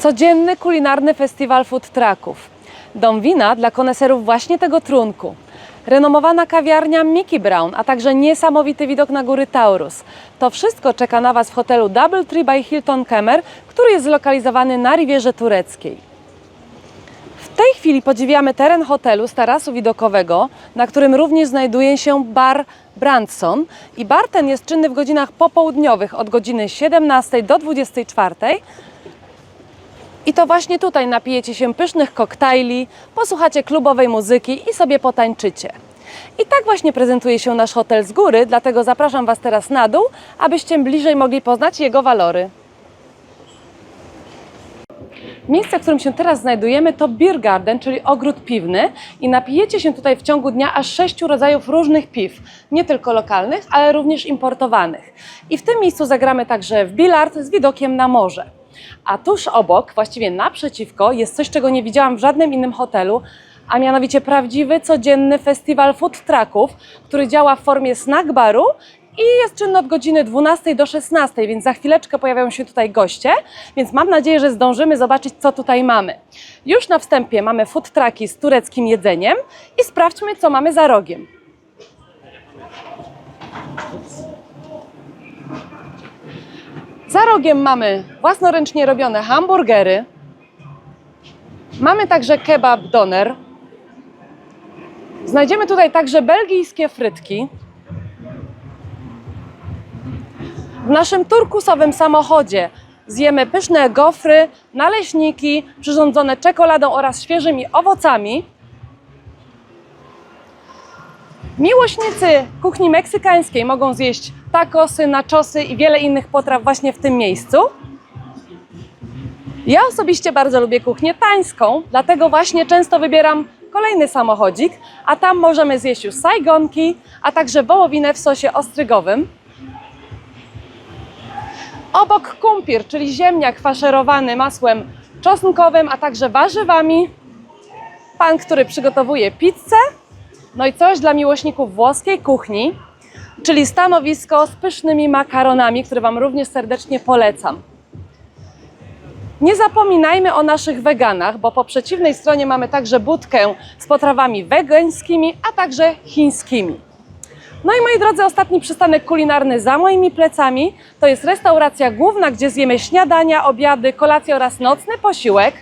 Codzienny kulinarny festiwal food trucków. Dom wina dla koneserów właśnie tego trunku. Renomowana kawiarnia Mickey Brown, a także niesamowity widok na góry Taurus. To wszystko czeka na Was w hotelu Double Tree by Hilton Kemer, który jest zlokalizowany na Rivierze Tureckiej. W tej chwili podziwiamy teren hotelu z tarasu widokowego, na którym również znajduje się bar Brandson. I bar ten jest czynny w godzinach popołudniowych od godziny 17 do 24. I to właśnie tutaj napijecie się pysznych koktajli, posłuchacie klubowej muzyki i sobie potańczycie. I tak właśnie prezentuje się nasz hotel z góry, dlatego zapraszam Was teraz na dół, abyście bliżej mogli poznać jego walory. Miejsce, w którym się teraz znajdujemy, to Beer Garden, czyli ogród piwny i napijecie się tutaj w ciągu dnia aż sześciu rodzajów różnych piw, nie tylko lokalnych, ale również importowanych. I w tym miejscu zagramy także w bilard z widokiem na morze. A tuż obok, właściwie naprzeciwko, jest coś, czego nie widziałam w żadnym innym hotelu, a mianowicie prawdziwy, codzienny festiwal food trucków, który działa w formie snack baru i jest czynny od godziny 12 do 16, więc za chwileczkę pojawiają się tutaj goście, więc mam nadzieję, że zdążymy zobaczyć, co tutaj mamy. Już na wstępie mamy food trucki z tureckim jedzeniem i sprawdźmy, co mamy za rogiem. Za rogiem mamy własnoręcznie robione hamburgery. Mamy także kebab doner. Znajdziemy tutaj także belgijskie frytki. W naszym turkusowym samochodzie zjemy pyszne gofry, naleśniki przyrządzone czekoladą oraz świeżymi owocami. Miłośnicy kuchni meksykańskiej mogą zjeść tacosy, nachosy i wiele innych potraw właśnie w tym miejscu. Ja osobiście bardzo lubię kuchnię tańską, dlatego właśnie często wybieram kolejny samochodzik, a tam możemy zjeść już sajgonki, a także wołowinę w sosie ostrygowym. Obok kumpir, czyli ziemniak faszerowany masłem czosnkowym, a także warzywami. Pan, który przygotowuje pizzę. No i coś dla miłośników włoskiej kuchni, czyli stanowisko z pysznymi makaronami, które Wam również serdecznie polecam. Nie zapominajmy o naszych weganach, bo po przeciwnej stronie mamy także budkę z potrawami wegańskimi, a także chińskimi. No i moi drodzy, ostatni przystanek kulinarny za moimi plecami to jest restauracja główna, gdzie zjemy śniadania, obiady, kolację oraz nocny posiłek.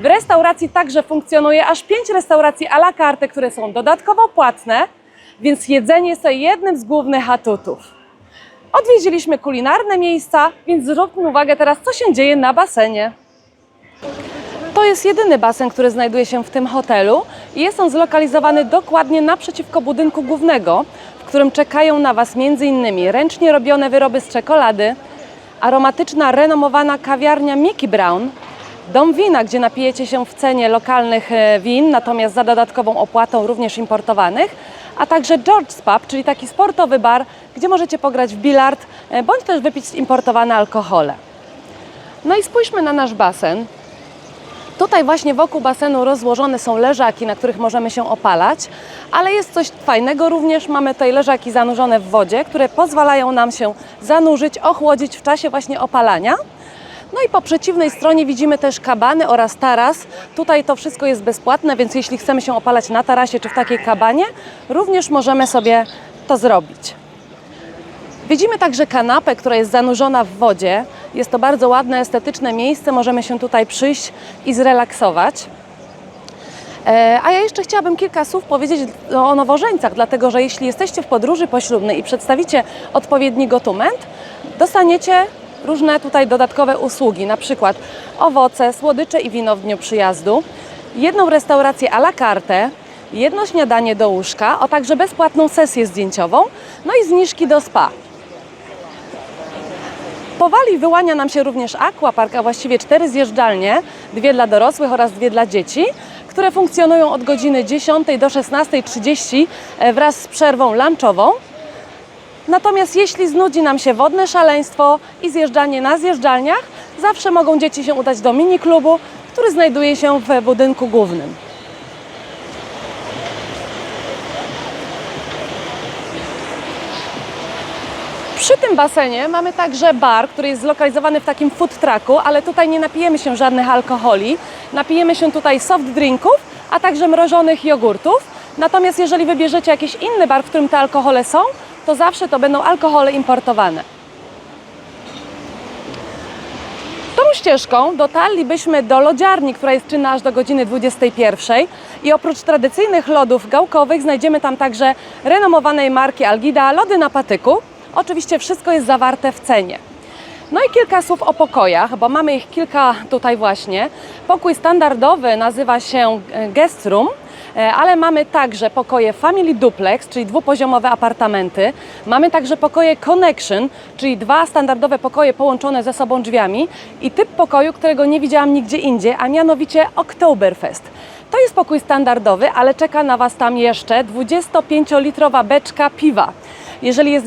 W restauracji także funkcjonuje aż pięć restauracji à la carte, które są dodatkowo płatne, więc jedzenie jest jednym z głównych atutów. Odwiedziliśmy kulinarne miejsca, więc zwróćmy uwagę teraz, co się dzieje na basenie. To jest jedyny basen, który znajduje się w tym hotelu i jest on zlokalizowany dokładnie naprzeciwko budynku głównego, w którym czekają na Was m.in. ręcznie robione wyroby z czekolady, aromatyczna, renomowana kawiarnia Mickey Brown, dom wina, gdzie napijecie się w cenie lokalnych e, win, natomiast za dodatkową opłatą również importowanych, a także George's Pub, czyli taki sportowy bar, gdzie możecie pograć w bilard e, bądź też wypić importowane alkohole. No i spójrzmy na nasz basen. Tutaj właśnie wokół basenu rozłożone są leżaki, na których możemy się opalać, ale jest coś fajnego również. Mamy tutaj leżaki zanurzone w wodzie, które pozwalają nam się zanurzyć, ochłodzić w czasie właśnie opalania. No i po przeciwnej stronie widzimy też kabany oraz taras. Tutaj to wszystko jest bezpłatne, więc jeśli chcemy się opalać na tarasie czy w takiej kabanie, również możemy sobie to zrobić. Widzimy także kanapę, która jest zanurzona w wodzie. Jest to bardzo ładne, estetyczne miejsce. Możemy się tutaj przyjść i zrelaksować. E, A ja jeszcze chciałabym kilka słów powiedzieć o nowożeńcach, dlatego że jeśli jesteście w podróży poślubnej i przedstawicie odpowiedni gotument, dostaniecie różne tutaj dodatkowe usługi, na przykład owoce, słodycze i wino w dniu przyjazdu, jedną restaurację à la carte, jedno śniadanie do łóżka, a także bezpłatną sesję zdjęciową, no i zniżki do spa. Powoli wyłania nam się również aquapark, a właściwie cztery zjeżdżalnie, dwie dla dorosłych oraz dwie dla dzieci, które funkcjonują od godziny 10 do 16.30 e, wraz z przerwą lunchową. Natomiast jeśli znudzi nam się wodne szaleństwo i zjeżdżanie na zjeżdżalniach, zawsze mogą dzieci się udać do mini klubu, który znajduje się w budynku głównym. Przy tym basenie mamy także bar, który jest zlokalizowany w takim food trucku, ale tutaj nie napijemy się żadnych alkoholi. Napijemy się tutaj soft drinków, a także mrożonych jogurtów. Natomiast jeżeli wybierzecie jakiś inny bar, w którym te alkohole są, to zawsze to będą alkohole importowane. Tą ścieżką dotarlibyśmy do lodziarni, która jest czynna aż do godziny 21 i oprócz tradycyjnych lodów gałkowych znajdziemy tam także renomowanej marki Algida lody na patyku. Oczywiście wszystko jest zawarte w cenie. No i kilka słów o pokojach, bo mamy ich kilka tutaj właśnie. Pokój standardowy nazywa się e, guest room, ale mamy także pokoje Family Duplex, czyli dwupoziomowe apartamenty. Mamy także pokoje Connection, czyli dwa standardowe pokoje połączone ze sobą drzwiami i typ pokoju, którego nie widziałam nigdzie indziej, a mianowicie Oktoberfest. To jest pokój standardowy, ale czeka na Was tam jeszcze 25-litrowa beczka piwa. Jeżeli jest,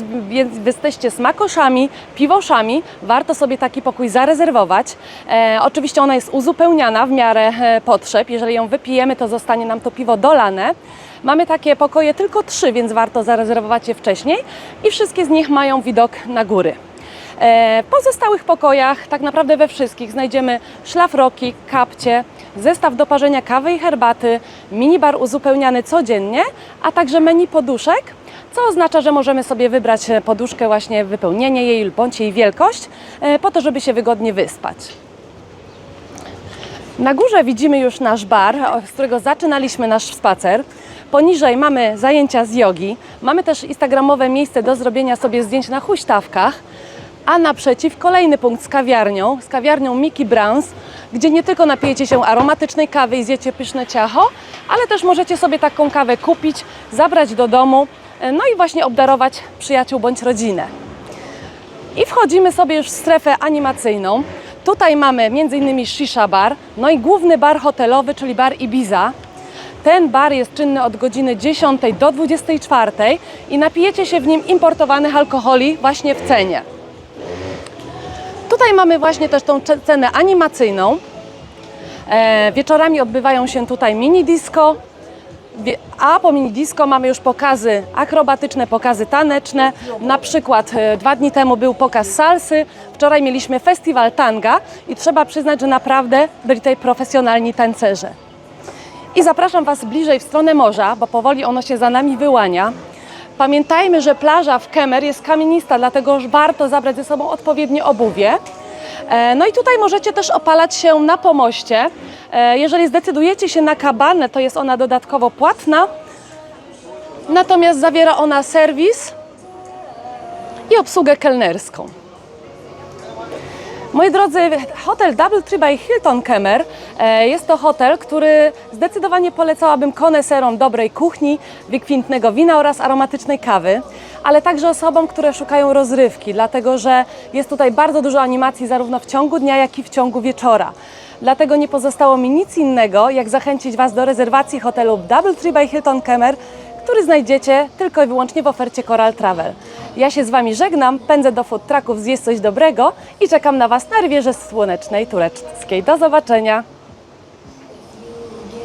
jesteście smakoszami, piwoszami, warto sobie taki pokój zarezerwować. E, oczywiście ona jest uzupełniana w miarę e, potrzeb. Jeżeli ją wypijemy, to zostanie nam to piwo dolane. Mamy takie pokoje tylko trzy, więc warto zarezerwować je wcześniej i wszystkie z nich mają widok na góry. E, W pozostałych pokojach, tak naprawdę we wszystkich, znajdziemy szlafroki, kapcie, zestaw do parzenia kawy i herbaty, minibar uzupełniany codziennie, a także menu poduszek, co oznacza, że możemy sobie wybrać e, poduszkę, właśnie wypełnienie jej bądź jej wielkość, e, po to, żeby się wygodnie wyspać. Na górze widzimy już nasz bar, z którego zaczynaliśmy nasz spacer. Poniżej mamy zajęcia z jogi. Mamy też instagramowe miejsce do zrobienia sobie zdjęć na huśtawkach. A naprzeciw kolejny punkt z kawiarnią, z kawiarnią Mickey Browns, gdzie nie tylko napijecie się aromatycznej kawy i zjecie pyszne ciacho, ale też możecie sobie taką kawę kupić, zabrać do domu, no i właśnie obdarować przyjaciół bądź rodzinę. I wchodzimy sobie już w strefę animacyjną. Tutaj mamy m.in. shisha bar, no i główny bar hotelowy, czyli bar Ibiza. Ten bar jest czynny od godziny 10 do 24 i napijecie się w nim importowanych alkoholi właśnie w cenie. Tutaj mamy właśnie też tą cenę animacyjną. E, wieczorami odbywają się tutaj mini disco, a po mini disco mamy już pokazy akrobatyczne, pokazy taneczne. Na przykład e, dwa dni temu był pokaz salsy, wczoraj mieliśmy festiwal tanga i trzeba przyznać, że naprawdę byli tutaj profesjonalni tancerze. I zapraszam Was bliżej w stronę morza, bo powoli ono się za nami wyłania. Pamiętajmy, że plaża w Kemer jest kamienista, dlatego że warto zabrać ze sobą odpowiednie obuwie. E, No i tutaj możecie też opalać się na pomoście. E, Jeżeli zdecydujecie się na kabanę, to jest ona dodatkowo płatna. Natomiast zawiera ona serwis i obsługę kelnerską. Moi drodzy, hotel Double Tree by Hilton Kemer e, jest to hotel, który zdecydowanie polecałabym koneserom dobrej kuchni, wykwintnego wina oraz aromatycznej kawy, ale także osobom, które szukają rozrywki, dlatego że jest tutaj bardzo dużo animacji zarówno w ciągu dnia, jak i w ciągu wieczora. Dlatego nie pozostało mi nic innego, jak zachęcić Was do rezerwacji hotelu Double Tree by Hilton Kemer, który znajdziecie tylko i wyłącznie w ofercie Coral Travel. Ja się z Wami żegnam, pędzę do food trucków zjeść coś dobrego i czekam na Was na Rywierze Słonecznej Tureckiej. Do zobaczenia!